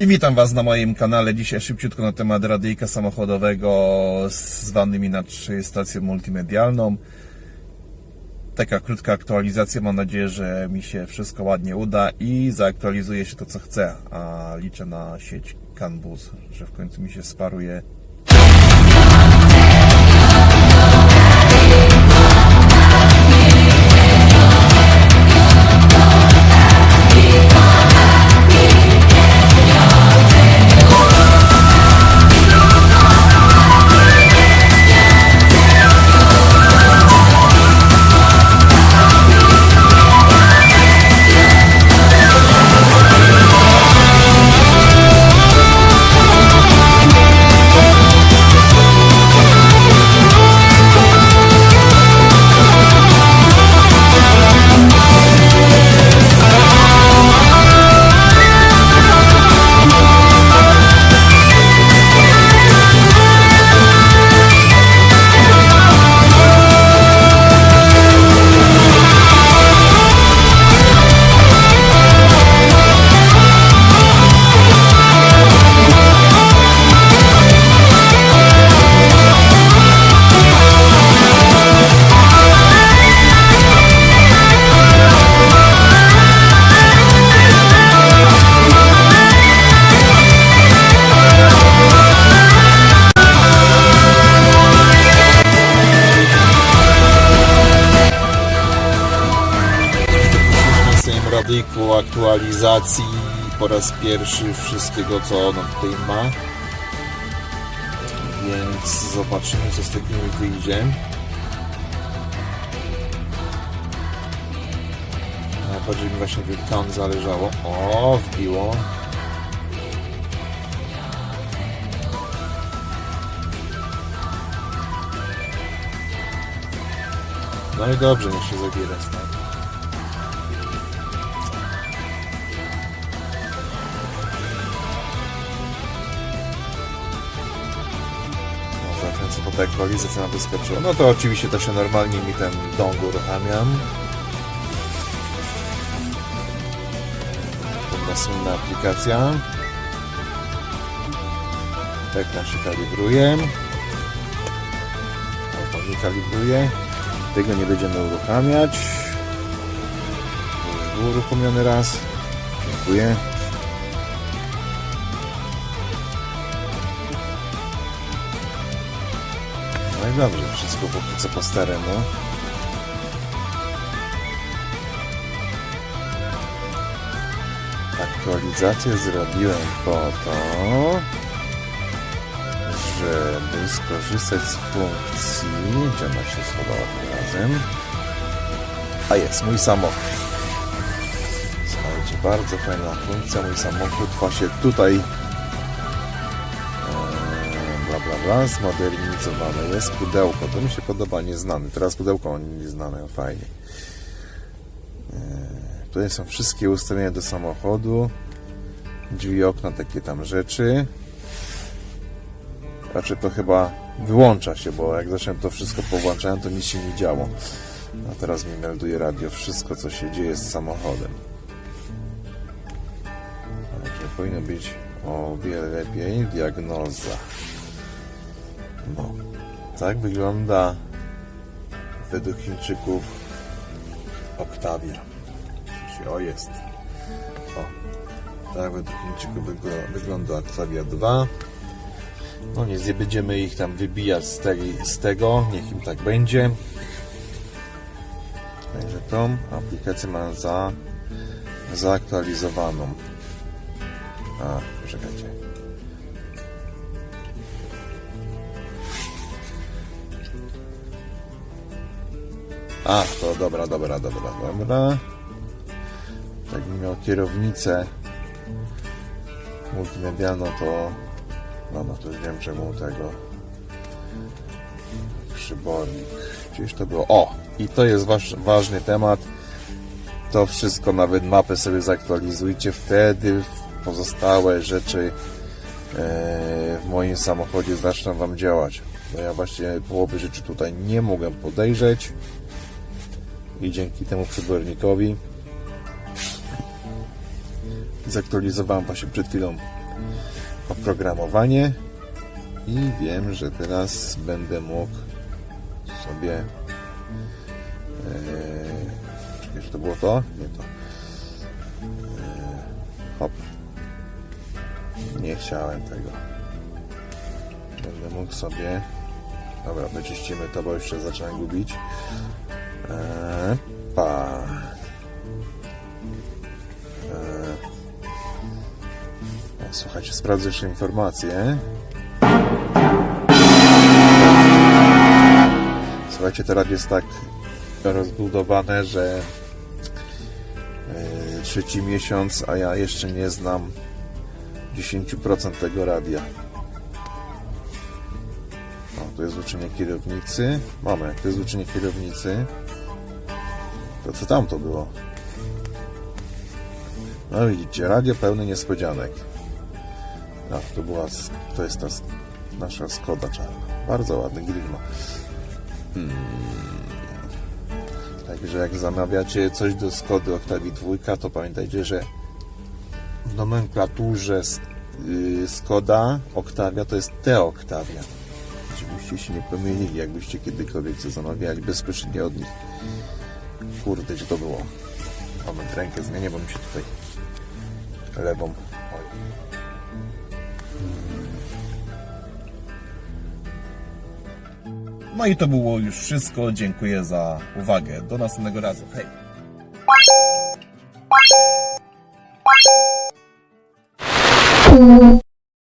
I witam Was na moim kanale. Dzisiaj szybciutko na temat radyjka samochodowego zwany inaczej stacją multimedialną. Taka krótka aktualizacja. Mam nadzieję, że mi się wszystko ładnie uda i zaaktualizuje się to, co chcę. A liczę na sieć CanBus, że w końcu mi się sparuje aktualizacji po raz pierwszy wszystkiego co ono tutaj ma. Więc zobaczymy co z tego wyjdzie. Najbardziej mi właśnie tam zależało. O wbiło. No i dobrze niech się zabiera stąd tej aktualizacji nam wyskoczyło. No to oczywiście to się normalnie mi ten dong uruchamiam. To słynna aplikacja. Ekran się kalibruje. Albo nie kalibruje. Tego nie będziemy uruchamiać. Był uruchomiony raz. Dziękuję. I dobrze, wszystko póki co po staremu. Aktualizację zrobiłem po to, żeby skorzystać z funkcji, gdzie ona się schowała tym razem. A jest, mój samochód. Słuchajcie, bardzo fajna funkcja, mój samochód właśnie tutaj bla zmodernizowane jest pudełko, to mi się podoba, nieznane, teraz pudełko nieznane, fajnie. Eee, Tutaj są wszystkie ustawienia do samochodu, drzwi, okna, takie tam rzeczy. Raczej to chyba wyłącza się, bo jak zacząłem to wszystko powłączałem, to nic się nie działo. A teraz mi melduje radio wszystko, co się dzieje z samochodem. Także powinno być o wiele lepiej. Diagnoza. No, tak wygląda według Chińczyków Octavia. O, jest. O, tak według Chińczyków wygl- wygląda Octavia 2. No nie będziemy ich tam wybijać z, tej, z tego, niech im tak będzie. Także tą aplikację mam za, zaaktualizowaną. A, poczekajcie. A, to dobra, dobra, dobra, dobra. Jakbym miał kierownicę multimedialną, to no, no to już wiem czemu tego przybornik. Gdzieś to było. O! I to jest waż, ważny temat. To wszystko, nawet mapę sobie zaktualizujcie. Wtedy pozostałe rzeczy e, w moim samochodzie zaczną Wam działać. Bo ja właśnie połowy rzeczy tutaj nie mogłem podejrzeć. I dzięki temu przybornikowi zaktualizowałem właśnie przed chwilą oprogramowanie i wiem, że teraz będę mógł sobie e, czekaj, czy to było to? Nie to. E, hop. Nie chciałem tego. Będę mógł sobie Dobra, wyczyścimy to, bo już się zacząłem gubić. Eee, pa. Eee. O, Słuchajcie, sprawdzę jeszcze informacje. Słuchajcie, radio jest tak rozbudowane, że e, trzeci miesiąc, a ja jeszcze nie znam 10% tego radia. O, to jest uczenie kierownicy. Moment, to jest uczenie kierownicy. To co tam to było? No widzicie, radio pełne niespodzianek. No, to była, to jest ta nasza Skoda czarna. Bardzo ładny grill. Hmm. Także jak zamawiacie coś do Skody Octavii 2, to pamiętajcie, że w nomenklaturze y, Skoda Octavia to jest T-Octavia. Żebyście się nie pomylili, jakbyście kiedykolwiek co zamawiali bezpośrednio od nich. Kurde, gdzie to było? Moment, rękę zmienię, bo mi się tutaj lewą. Oj. No i to było już wszystko. Dziękuję za uwagę. Do następnego razu. Hej!